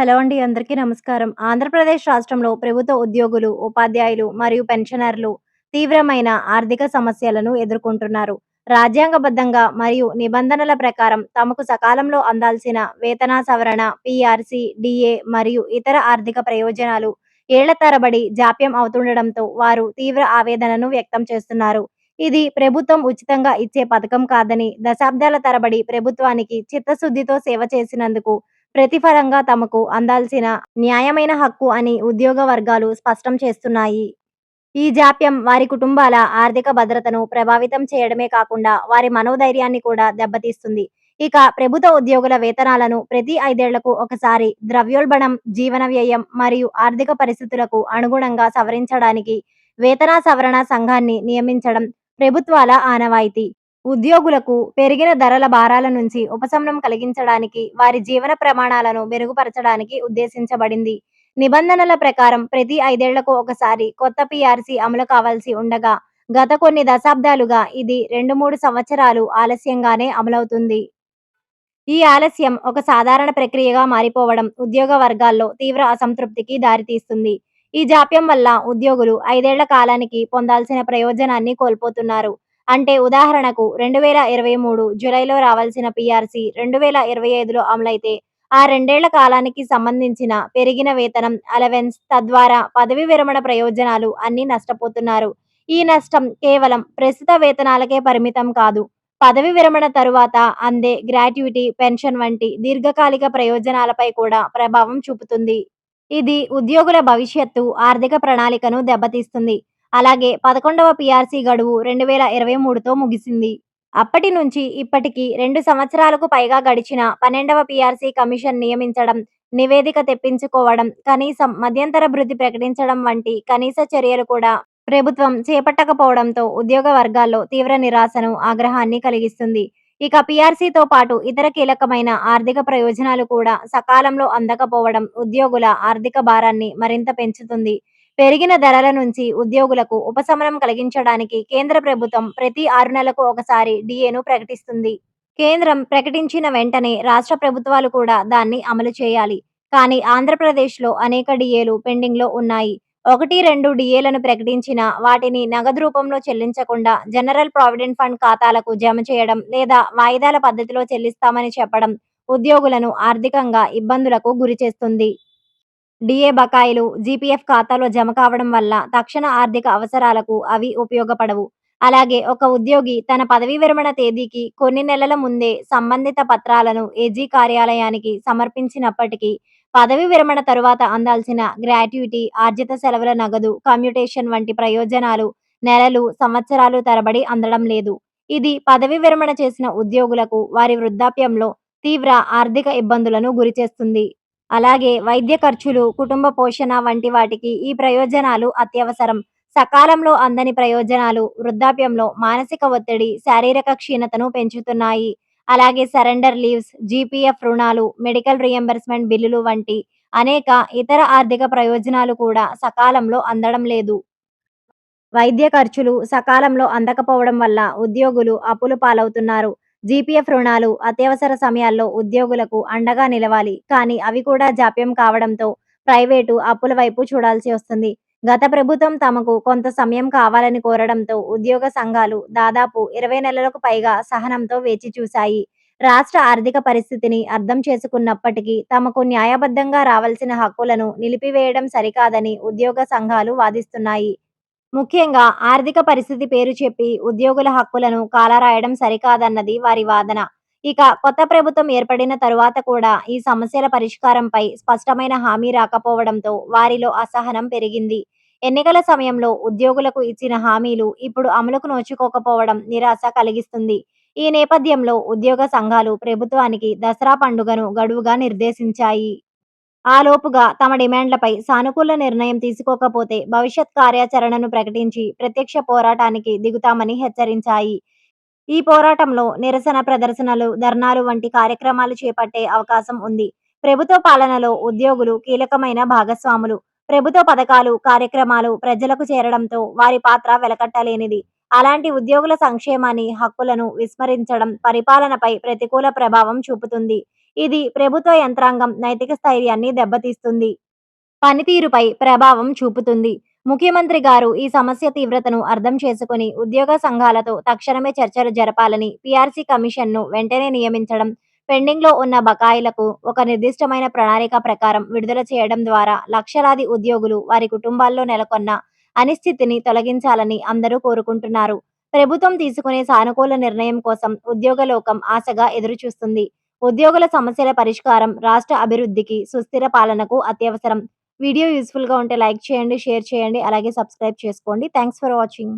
Hello అండి అందరికీ నమస్కారం. ఆంధ్రప్రదేశ్ రాష్ట్రంలో ప్రభుత్వ ఉద్యోగులు, ఉపాధ్యాయులు మరియు పెన్షనర్లు తీవ్రమైన ఆర్థిక సమస్యలను ఎదుర్కొంటున్నారు. రాజ్యాంగబద్ధంగా మరియు నిబంధనల ప్రకారం తమకు సకాలంలో అందాల్సిన వేతన సవరణ, పిఆర్సి డిఏ మరియు ఇతర ఆర్థిక ప్రయోజనాలు ఏళ్ళ తరబడి జాప్యం అవుతుండడంతో వారు తీవ్ర ఆవేదనను వ్యక్తం చేస్తున్నారు. ఇది ప్రభుత్వం ఉచితంగా ఇచ్చే పథకం కాదని, దశాబ్దాల తరబడి ప్రభుత్వానికి చిత్తశుద్ధితో సేవ చేసినందుకు ప్రతిఫలంగా తమకు అందాల్సిన న్యాయమైన హక్కు అని ఉద్యోగ వర్గాలు స్పష్టం చేస్తున్నాయి. ఈ జాప్యం వారి కుటుంబాల ఆర్థిక భద్రతను ప్రభావితం చేయడమే కాకుండా వారి మనోధైర్యాన్ని కూడా దెబ్బతీస్తుంది. ఇక ప్రభుత్వ ఉద్యోగుల వేతనాలను ప్రతి ఐదేళ్ళకు ఒకసారి ద్రవ్యోల్బణం, జీవన వ్యయం మరియు ఆర్థిక పరిస్థితులకు అనుగుణంగా సవరించడానికి వేతన సవరణ సంఘాన్ని నియమించడం ప్రభుత్వాల ఆనవాయితీ. ఉద్యోగులకు పెరిగిన ధరల భారాల నుంచి ఉపశమనం కలిగించడానికి, వారి జీవన ప్రమాణాలను మెరుగుపరచడానికి ఉద్దేశించబడింది. నిబంధనల ప్రకారం ప్రతి ఐదేళ్ళకు ఒకసారి కొత్త పీఆర్సీ అమలు కావాల్సి ఉండగా, గత కొన్ని దశాబ్దాలుగా ఇది రెండు మూడు సంవత్సరాలు ఆలస్యంగానే అమలవుతుంది. ఈ ఆలస్యం ఒక సాధారణ ప్రక్రియగా మారిపోవడం ఉద్యోగ వర్గాల్లో తీవ్ర అసంతృప్తికి దారితీస్తుంది. ఈ జాప్యం వల్ల ఉద్యోగులు ఐదేళ్ళ కాలానికి పొందాల్సిన ప్రయోజనాన్ని కోల్పోతున్నారు. అంటే ఉదాహరణకు రెండు వేల ఇరవై మూడు జూలైలో రావాల్సిన పీఆర్సీ రెండు వేల ఇరవై ఐదులో అమలైతే ఆ రెండేళ్ళ కాలానికి సంబంధించిన పెరిగిన వేతనం, అలవెన్స్, తద్వారా పదవీ విరమణ ప్రయోజనాలు అన్ని నష్టపోతున్నారు. ఈ నష్టం కేవలం ప్రస్తుత వేతనాలకే పరిమితం కాదు. పదవీ విరమణ తరువాత అందే గ్రాట్యుటీ, పెన్షన్ వంటి దీర్ఘకాలిక ప్రయోజనాలపై కూడా ప్రభావం చూపుతుంది. ఇది ఉద్యోగుల భవిష్యత్తు ఆర్థిక ప్రణాళికను దెబ్బతీస్తుంది. అలాగే పదకొండవ పీఆర్సీ గడువు రెండు వేల ఇరవై మూడుతో ముగిసింది. అప్పటి నుంచి ఇప్పటికి రెండు సంవత్సరాలకు పైగా గడిచిన పన్నెండవ పీఆర్సీ కమిషన్ నియమించడం, నివేదిక తెప్పించుకోవడం, కనీసం మధ్యంతర వృద్ధి ప్రకటించడం వంటి కనీస చర్యలు కూడా ప్రభుత్వం చేపట్టకపోవడంతో ఉద్యోగ వర్గాల్లో తీవ్ర నిరాశను, ఆగ్రహాన్ని కలిగిస్తుంది. ఇక పీఆర్సీతో పాటు ఇతర కీలకమైన ఆర్థిక ప్రయోజనాలు కూడా సకాలంలో అందకపోవడం ఉద్యోగుల ఆర్థిక భారాన్ని మరింత పెంచుతుంది. పెరిగిన ధరల నుంచి ఉద్యోగులకు ఉపశమనం కలిగించడానికి కేంద్ర ప్రభుత్వం ప్రతి ఆరు నెలలకు ఒకసారి డిఏను ప్రకటిస్తుంది. కేంద్రం ప్రకటించిన వెంటనే రాష్ట్ర ప్రభుత్వాలు కూడా దాన్ని అమలు చేయాలి. కానీ ఆంధ్రప్రదేశ్లో అనేక డిఏలు పెండింగ్లో ఉన్నాయి. ఒకటి రెండు డిఏలను ప్రకటించిన వాటిని నగదు రూపంలో చెల్లించకుండా జనరల్ ప్రావిడెంట్ ఫండ్ ఖాతాలకు జమ చేయడం లేదా వాయిదాల పద్ధతిలో చెల్లిస్తామని చెప్పడం ఉద్యోగులను ఆర్థికంగా ఇబ్బందులకు గురిచేస్తుంది. డిఏ బకాయిలు జీపీఎఫ్ ఖాతాలో జమ కావడం వల్ల తక్షణ ఆర్థిక అవసరాలకు అవి ఉపయోగపడవు. అలాగే ఒక ఉద్యోగి తన పదవీ విరమణ తేదీకి కొన్ని నెలల ముందే సంబంధిత పత్రాలను ఏజీ కార్యాలయానికి సమర్పించినప్పటికీ పదవీ విరమణ తరువాత అందాల్సిన గ్రాట్యుటీ, ఆర్జిత సెలవుల నగదు, కమ్యూటేషన్ వంటి ప్రయోజనాలు నెలలు, సంవత్సరాలు తరబడి అందడం లేదు. ఇది పదవీ విరమణ చేసిన ఉద్యోగులకు వారి వృద్ధాప్యంలో తీవ్ర ఆర్థిక ఇబ్బందులను గురిచేస్తుంది. అలాగే వైద్య ఖర్చులు, కుటుంబ పోషణ వంటి వాటికి ఈ ప్రయోజనాలు అత్యవసరం. సకాలంలో అందని ప్రయోజనాలు వృద్ధాప్యంలో మానసిక ఒత్తిడి, శారీరక క్షీణతను పెంచుతున్నాయి. అలాగే సరెండర్ లీవ్స్, జీపీఎఫ్ రుణాలు, మెడికల్ రియంబర్స్మెంట్ బిల్లులు వంటి అనేక ఇతర ఆర్థిక ప్రయోజనాలు కూడా సకాలంలో అందడం లేదు. వైద్య ఖర్చులు సకాలంలో అందకపోవడం వల్ల ఉద్యోగులు అప్పుల పాలవుతున్నారు. జీపీఎఫ్ రుణాలు అత్యవసర సమయాల్లో ఉద్యోగులకు అండగా నిలవాలి. కానీ అవి కూడా జాప్యం కావడంతో ప్రైవేటు అప్పుల వైపు చూడాల్సి వస్తుంది. గత ప్రభుత్వం తమకు కొంత సమయం కావాలని కోరడంతో ఉద్యోగ సంఘాలు దాదాపు ఇరవై నెలలకు పైగా సహనంతో వేచి చూశాయి. రాష్ట్ర ఆర్థిక పరిస్థితిని అర్థం చేసుకున్నప్పటికీ తమకు న్యాయబద్ధంగా రావాల్సిన హక్కులను నిలిపివేయడం సరికాదని ఉద్యోగ సంఘాలు వాదిస్తున్నాయి. ముఖ్యంగా ఆర్థిక పరిస్థితి పేరు చెప్పి ఉద్యోగుల హక్కులను కాలరాయడం సరికాదన్నది వారి వాదన. ఇక కొత్త ప్రభుత్వం ఏర్పడిన తరువాత కూడా ఈ సమస్యల పరిష్కారంపై స్పష్టమైన హామీ రాకపోవడంతో వారిలో అసహనం పెరిగింది. ఎన్నికల సమయంలో ఉద్యోగులకు ఇచ్చిన హామీలు ఇప్పుడు అమలుకు నోచుకోకపోవడం నిరాశ కలిగిస్తుంది. ఈ నేపథ్యంలో ఉద్యోగ సంఘాలు ప్రభుత్వానికి దసరా పండుగను గడువుగా నిర్దేశించాయి. ఆలోపుగా తమ డిమాండ్లపై సానుకూల నిర్ణయం తీసుకోకపోతే భవిష్యత్ కార్యాచరణను ప్రకటించి ప్రత్యక్ష పోరాటానికి దిగుతామని హెచ్చరించాయి. ఈ పోరాటంలో నిరసన ప్రదర్శనలు, ధర్నాలు వంటి కార్యక్రమాలు చేపట్టే అవకాశం ఉంది. ప్రభుత్వ పాలనలో ఉద్యోగులు కీలకమైన భాగస్వాములు. ప్రభుత్వ పథకాలు, కార్యక్రమాలు ప్రజలకు చేరడంతో వారి పాత్ర వెలకట్టలేనిది. అలాంటి ఉద్యోగుల సంక్షేమాన్ని, హక్కులను విస్మరించడం పరిపాలనపై ప్రతికూల ప్రభావం చూపుతుంది. ఇది ప్రభుత్వ యంత్రాంగం నైతిక స్థైర్యాన్ని దెబ్బతీస్తుంది. పనితీరుపై ప్రభావం చూపుతుంది. ముఖ్యమంత్రి గారు ఈ సమస్య తీవ్రతను అర్థం చేసుకుని ఉద్యోగ సంఘాలతో తక్షణమే చర్చలు జరపాలని, పీఆర్సీ కమిషన్ను వెంటనే నియమించడం, పెండింగ్లో ఉన్న బకాయిలకు ఒక నిర్దిష్టమైన ప్రణాళిక ప్రకారం విడుదల చేయడం ద్వారా లక్షలాది ఉద్యోగులు, వారి కుటుంబాల్లో నెలకొన్న అనిశ్చితిని తొలగించాలని అందరూ కోరుకుంటున్నారు. ప్రభుత్వం తీసుకునే సానుకూల నిర్ణయం కోసం ఉద్యోగలోకం ఆశగా ఎదురుచూస్తుంది. ఉద్యోగుల సమస్యల పరిష్కారం రాష్ట్ర అభివృద్ధికి, సుస్థిర పాలనకు అత్యవసరం. వీడియో యూస్ఫుల్గా ఉంటే లైక్ చేయండి, షేర్ చేయండి, అలాగే సబ్స్క్రైబ్ చేసుకోండి. Thanks for watching.